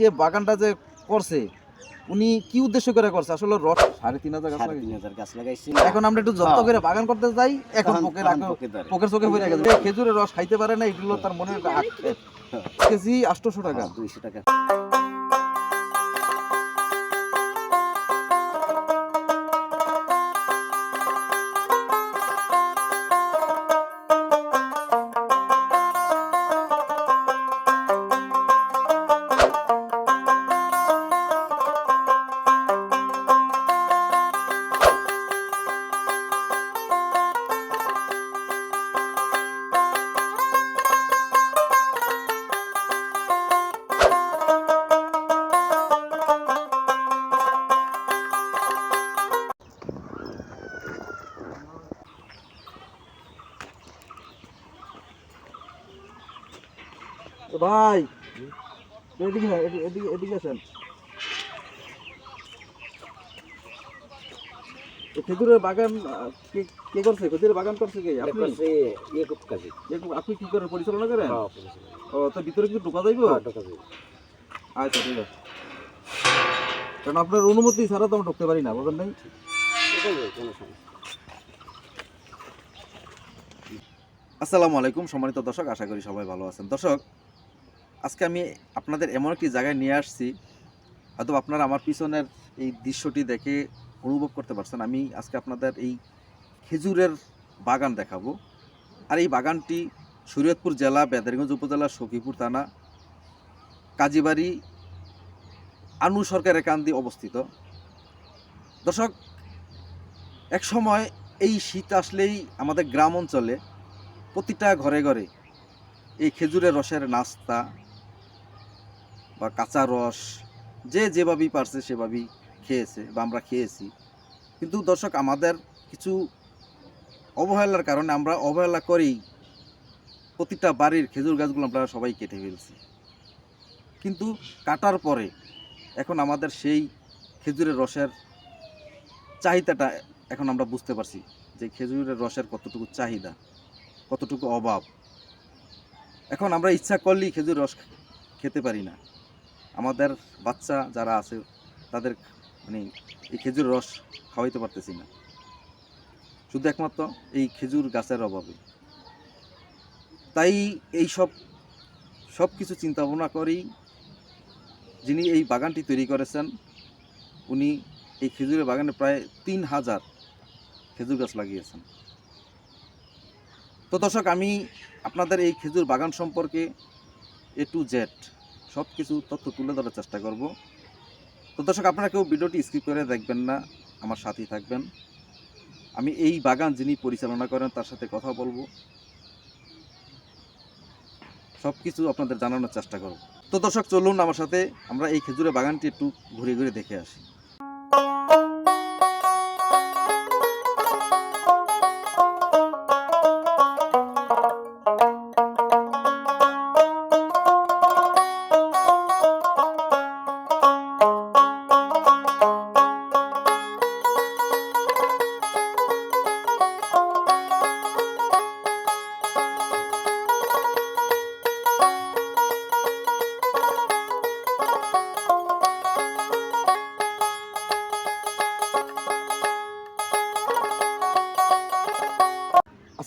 যে বাগানটা যে করছে উনি কি উদ্দেশ্য করে করছে? আসলে রস সাড়ে তিন হাজার গাছ সাড়ে তিন হাজার গাছ লাগাইছি। এখন আমরা একটু যত্ন হ্যাঁ। করে বাগান করতে যাই এখন পোকের পোকে পোকের চোখে পড়ে গেছে। খেজুরের রস খাইতে পারে না এগুলো তার মনে একটা আক্ষেপ। কেজি আটশোশো টাকা। দুইশো টাকা। তো ভাই এদিকে না, এদিকে এদিকে আসেন। খেজুরের বাগান কে কে করছে? খেজুরের বাগান করছে কে? আপনি? ইয়ে আপনি কি করে পরিচালনা করেন? হ্যাঁ, ও তো ভিতরে কি ঢোকা যাইব? আচ্ছা ঠিক আছে। কারণ আপনার অনুমতি ছাড়া তো আমি ঢুকতে পারি না বুঝলেন নাই। আসসালামু আলাইকুম সম্মানিত দর্শক আশা করি সবাই ভালো আছেন। দর্শক আজকে আমি আপনাদের এমন একটি জায়গায় নিয়ে আসছি, হয়তো আপনারা আমার পিছনের এই দৃশ্যটি দেখে অনুভব করতে পারছেন। আমি আজকে আপনাদের এই খেজুরের বাগান দেখাবো। আর এই বাগানটি শরীয়তপুর জেলা, বেদারিগঞ্জ উপজেলা, সখীপুর থানা, কাজীবাড়ি, আনু সরকারের কান্দি অবস্থিত। দর্শক, এক সময় এই শীত আসলেই আমাদের গ্রাম অঞ্চলে প্রতিটা ঘরে ঘরে এই খেজুরের রসের নাস্তা বা কাঁচা রস, যে যেভাবেই পারছে সেভাবেই খেয়েছে বা আমরা খেয়েছি। কিন্তু দর্শক, আমাদের কিছু অবহেলার কারণে আমরা অবহেলা করেই প্রতিটা বাড়ির খেজুর গাছগুলো আমরা সবাই কেটে ফেলছি। কিন্তু কাটার পরে এখন আমাদের সেই খেজুরের রসের চাহিদাটা এখন আমরা বুঝতে পারছি যে খেজুরের রসের কতটুকু চাহিদা, কতটুকু অভাব। এখন আমরা ইচ্ছা করলেই খেজুর রস খেতে পারি না। আমাদের বাচ্চা যারা আছে, তাদের মানে এই খেজুর রস খাওয়াইতে পারতেছি না। শুধু একমাত্র এই খেজুর গাছের অভাবে। তাই এই সব সব কিছু চিন্তা ভাবনা করেই যিনি এই বাগানটি তৈরি করেছেন, উনি এই খেজুরের বাগানে প্রায় তিন হাজার খেজুর গাছ লাগিয়েছেন। তো দর্শক, আমি আপনাদের এই খেজুর বাগান সম্পর্কে এ টু জেড সব কিছু তথ্য তুলে ধরার চেষ্টা করব। তো দর্শক, আপনারা কেউ ভিডিওটি স্কিপ করে দেখবেন না, আমার সাথেই থাকবেন। আমি এই বাগান যিনি পরিচালনা করেন, তার সাথে কথা বলব। সব কিছু আপনাদের জানানোর চেষ্টা করব। তো দর্শক, চলুন আমার সাথে আমরা এই খেজুরের বাগানটি একটু ঘুরে ঘুরে দেখে আসি।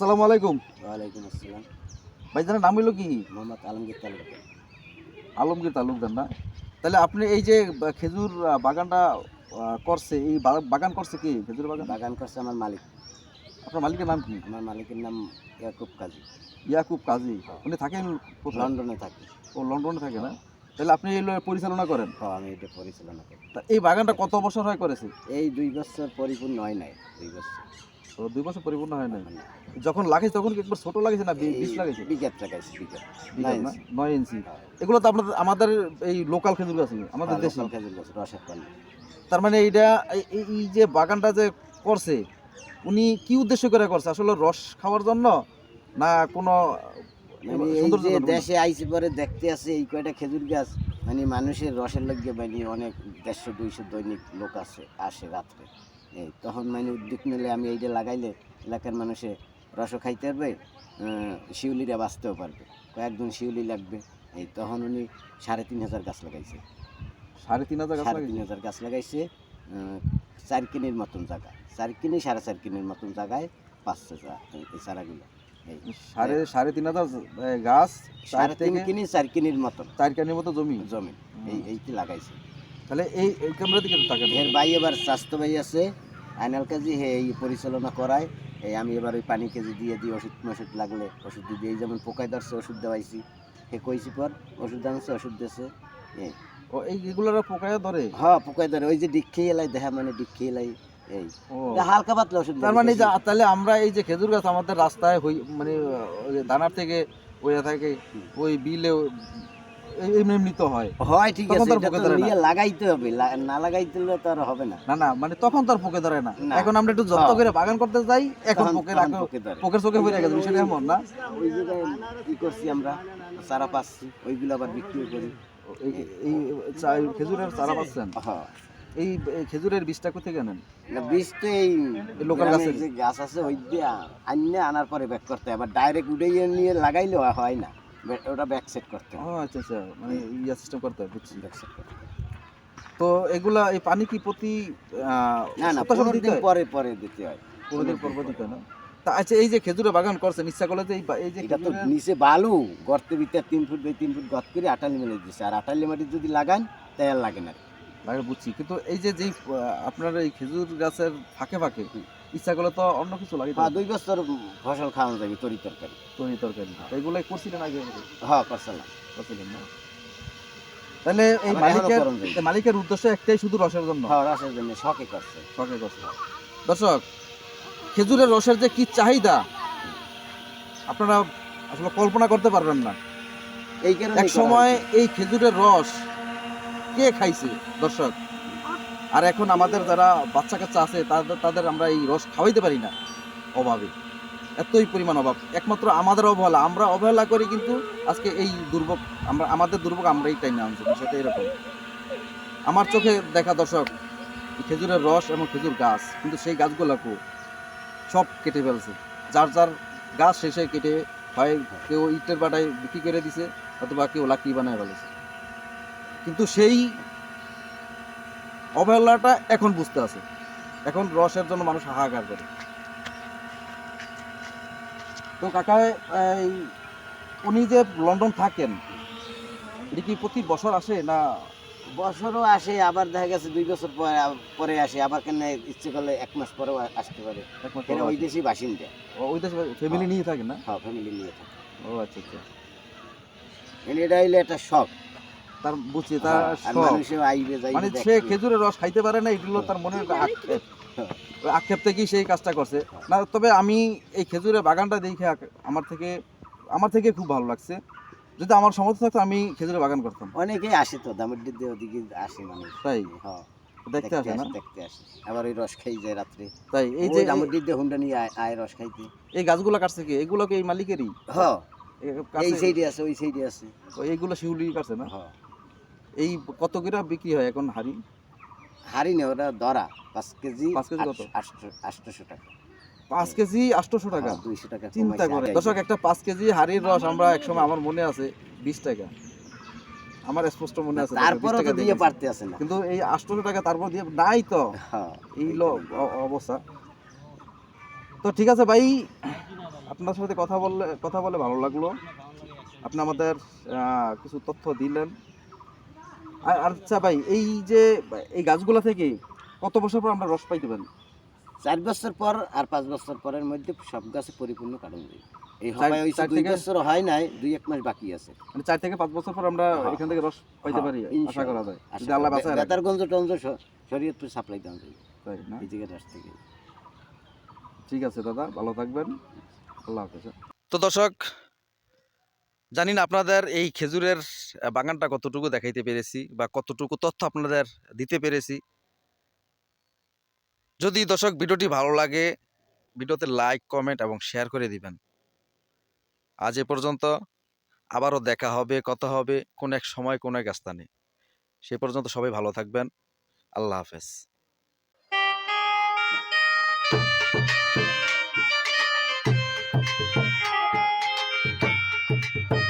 আসসালামু আলাইকুম। ওয়ালাইকুম আসসালাম। ভাইজানের নাম হইল কি? মোহাম্মদ আলমগীর তালুকদার। আলমগীর তালুকদার না? তাহলে আপনি এই যে খেজুর বাগানটা করছে এই বাগান করছে কি? খেজুর বাগান? বাগান করছে আমার মালিক। আপনার মালিকের নাম কি? আমার মালিকের নাম ইয়াকুব কাজী। ইয়াকুব কাজী। উনি থাকেন? লন্ডনে থাকে। ও লন্ডনে থাকে না? তাহলে আপনি এই পরিচালনা করেন? হ্যাঁ আমি এটা পরিচালনা করি। তা এই বাগানটা কত বছর হয় করেছে? এই দুই বছর পরিপূর্ণ হয় নাই দুই বছর। দুই বছর পরিপূর্ণ হয় না যখন লাগাইছে তখন কি একবার ছোট লাগাইছে না বি- বিশ লাগাইছে? বিঘাত লাগাইছি বিঘাত। নয় ইঞ্চি। এগুলো তো আপনাদের আমাদের এই লোকাল খেজুর গাছ আমাদের হ্যাঁ, দেশি। খেজুর গাছ রসের পানি তার মানে এইটা এই- যে বাগানটা যে করছে উনি কি উদ্দেশ্য করে করছে? আসলে রস খাওয়ার জন্য না কোনো মানে দেশে আইসি পরে দেখতে আছে এই কয়টা খেজুর গাছ। মানে মানুষের রসের লাগিয়ে মানে অনেক দেড়শো দুইশো দৈনিক লোক আছে আসে রাত্রে। এই তখন মানে উদ্যোগ নিলে আমি এইটা লাগাইলে এলাকার মানুষে রসও খাইতে পারবে শিউলিরা বাঁচতেও পারবে। কয়েকজন শিউলি লাগবে। এই তখন উনি সাড়ে তিন হাজার গাছ লাগাইছে। সাড়ে তিন হাজার গাছ সাড়ে তিন হাজার গাছ লাগাইছে চার কিনির মতন জায়গা। চার কিনি সাড়ে চার কিনির মতন জায়গায় পাঁচশো এই চারাগুলো। এই সাড়ে সাড়ে তিন হাজার গাছ চার সাড়ে তিন থেকে কিনি চার কিনির মতন। চার কানির মতো জমি? জমি। এই এইটি লাগাইছে। তাহলে এই ক্যামেরা দিকে তাকান। এর ভাই এবার স্বাস্থ্য ভাই আছে আইনাল কাজী হে এই পরিচালনা করায়। এই আমি এবার ওই পানি কেজি দিয়ে দিই ওষুধ মষুধ লাগলে ওষুধ দিয়ে যেমন পোকায় ধরছে ওষুধ দেওয়াইছি। হে কইছি পর ওষুধ আনছে ওষুধ দিয়েছে। এই ও এই এগুলোর পোকায় ধরে? হ্যাঁ পোকায় ধরে। ওই যে ডিক্ষি এলাই দেখা মানে ডিক্ষি এলাই এই। হালকা পাতলা ওষুধ তার মানে তাহলে আমরা এই যে খেজুর গাছ আমাদের রাস্তায় হই মানে দানার থেকে ওই থাকে ওই বিলে এমনি এমনি তো হয়। হয় ঠিক আছে এটা পোকা তো ধরে না। নিয়ে লাগাইতে হবে না লাগাইতে তো আর হবে না। না না মানে তখন তো আর পোকে ধরে না। না। এখন আমরা একটু যত্ন হ্যাঁ। করে বাগান করতে যাই এখন তখন- পোকের পোকে চোখে পড়ে গেছে বিষয়টা এমন না। ওই জায়গায় কি করছি আমরা চারা পাচ্ছি ওইগুলো আবার বিক্রি করি। এই খেজুরের চারা পাচ্ছেন? হ্যাঁ। এই এই খেজুরের বীজটা কোথেকে আনেন না, বীজ তো এই গ্রামে গাছের? যে গাছ আছে ওই দিয়ে আনলে আনার পরে ব্যাক করতে আবার ডাইরেক্ট উঠে নিয়ে লাগাইলে হয়- না। ওটা ব্যাক সেট করতে ও হয় আচ্ছা আচ্ছা মানে ইয়া সিস্টেম করতে হয় বুঝছি। ব্যাক সেট করতে তো এগুলা এই পানি কি প্রতি না না পনেরো দিন পরে পরে দিতে হয়। পনেরো দিন পর দিতে হয় না? তা আচ্ছা এই যে খেজুরের বাগান করছেন ইচ্ছা করলে যে এই যে এটা তো নিচে বালু গর্তের ভিতরে তিন ফুট বাই তিন ফুট গর্ত করে আটালি মেলে দিচ্ছে আর আটালি মাটি যদি লাগান তাই আর লাগে না। লাগে বুঝছি। কিন্তু এই যে যেই আপনার এই খেজুর গাছের ফাঁকে ফাঁকে। ইচ্ছা করলে তো অন্য কিছু লাগে। হ্যাঁ দুই বছর ফসল খাওয়ানো যাবে তরি তরকারি। তরি তরকারি। এগুলো করছিলেন আগে হ্যাঁ করছিলাম। করছিলেন না? তাহলে এই মালিকের মালিকের উদ্দেশ্য একটাই শুধু রসের জন্য। হ্যাঁ রসের জন্য শখে করছে। শখে করছে। দর্শক খেজুরের রসের যে কি চাহিদা আপনারা আসলে কল্পনা করতে পারবেন না। এই এক সময় এই খেজুরের রস কে খাইছে? দর্শক আর এখন আমাদের যারা বাচ্চা কাচ্চা আছে, তাদের তাদের আমরা এই রস খাওয়াইতে পারি না অভাবে। এতই পরিমাণ অভাব। একমাত্র আমাদের অবহেলা। আমরা অবহেলা করি কিন্তু আজকে এই দুর্ভোগ, আমরা, আমাদের দুর্ভোগ আমরাই টাই না আনছি। বিষয়টা এরকম। আমার চোখে দেখা দর্শক, খেজুরের রস এবং খেজুর গাছ, কিন্তু সেই গাছগুলোকে সব কেটে ফেলছে। যার যার গাছ শেষে কেটে হয়, কেউ ইটের বাটায় বিক্রি করে দিছে, অথবা কেউ লাকড়ি বানায় ফেলেছে। কিন্তু সেই অবহেলাটা এখন বুঝতে আছে। এখন রসের জন্য মানুষ হাহাকার করে। তো কাকা এই উনি যে লন্ডন থাকেন এটা কি প্রতি বছর আসে না? বছরও আসে আবার দেখা গেছে দুই বছর পরে পরে আসে আবার কেন ইচ্ছে করলে এক মাস পরেও আসতে পারে। এরা ওই? দেশেই বাসিন্দা। ওই দেশে ফ্যামিলি নিয়ে থাকে না? হ্যাঁ ফ্যামিলি নিয়ে থাকে। ও আচ্ছা আচ্ছা। মানে এটা হইলে একটা শখ। তার বুঝছি তার হ্যাঁ, মানে সে খেজুরের রস খাইতে পারে না এগুলো তার মনের একটা আক্ষেপ হ্যাঁ। আক্ষেপ। থেকেই সেই কাজটা করছে। না তবে আমি এই খেজুরের বাগানটা দেখে আমার থেকে আমার থেকে খুব ভালো লাগছে। যদি আমার সমর্থ থাকতো আমি খেজুরের বাগান করতাম। অনেকেই আসে তো দামের ওদিকে আসে মানুষ। তাই? হ্যাঁ দেখতে আসে না? দেখতে আসে। আবার ওই রস খাই যায় রাত্রে। তাই এই যে দামের দিকে হুন্ডা নিয়ে আয়- রস খাইতে। এই গাছগুলো কাটছে কি? এগুলো কি এই মালিকেরই? হ্যাঁ এই সাইডে আছে ওই সাইডে আছে। এইগুলো শিউলি কাটছে না? হ্যাঁ এই কত করে বিক্রি হয় এখন হাড়ি? হারি নেই ওরা ধরা পাঁচ কেজি পাঁচ কেজি কত? আটশো টাকা। পাঁচ কেজি আটশোশো টাকা? হ্যাঁ, দুইশো টাকা চিন্তা করে। দর্শক একটা পাঁচ কেজি হাড়ির রস আমরা একসময় আমার মনে আছে বিশ টাকা। আমার স্পষ্ট মনে আছে দেখো, 20 তারপরও টাকা তো দিয়ে পারতে আছে না। কিন্তু এই আটশোশো টাকা তারপর দিয়ে নাই তো। হ্যাঁ এই অবস্থা। তো ঠিক আছে ভাই আপনার সাথে কথা বললে কথা বলে ভালো লাগল। আপনি আমাদের কিছু তথ্য দিলেন। আর আর আচ্ছা ভাই এই যে এই গাছগুলো থেকে কত বছর পর আমরা রস পাইতে পারি? চার বছর পর আর পাঁচ বছর পরের মধ্যে সব গাছে পরিপূর্ণ কাটন যাবে এই হয়েছে চার দুই বছর হয় নাই দুই এক মাস বাকি আছে। মানে চার থেকে পাঁচ বছর পর আমরা হ্যাঁ। এখান থেকে রস পাইতে হ্যাঁ, পারি আশা করা যায়। যদি আল্লাহ। বাঁচায় বেতারগঞ্জ টঞ্জ শরীয়তপুর সাপ্লাই দেওয়া তাই না? এই জায়গায় রাস থেকে। ঠিক আছে দাদা ভালো থাকবেন। আল্লাহ হাফেজ। তো দর্শক জানি না আপনাদের এই খেজুরের বাগানটা কতটুকু দেখাইতে পেরেছি বা কতটুকু তথ্য আপনাদের দিতে পেরেছি। যদি দর্শক ভিডিওটি ভালো লাগে, ভিডিওতে লাইক, কমেন্ট এবং শেয়ার করে দিবেন। আজ এ পর্যন্ত আবারও দেখা হবে, কথা হবে কোন এক সময়, কোন এক স্থানে। সে পর্যন্ত সবাই ভালো থাকবেন। আল্লাহ হাফেজ। Bye.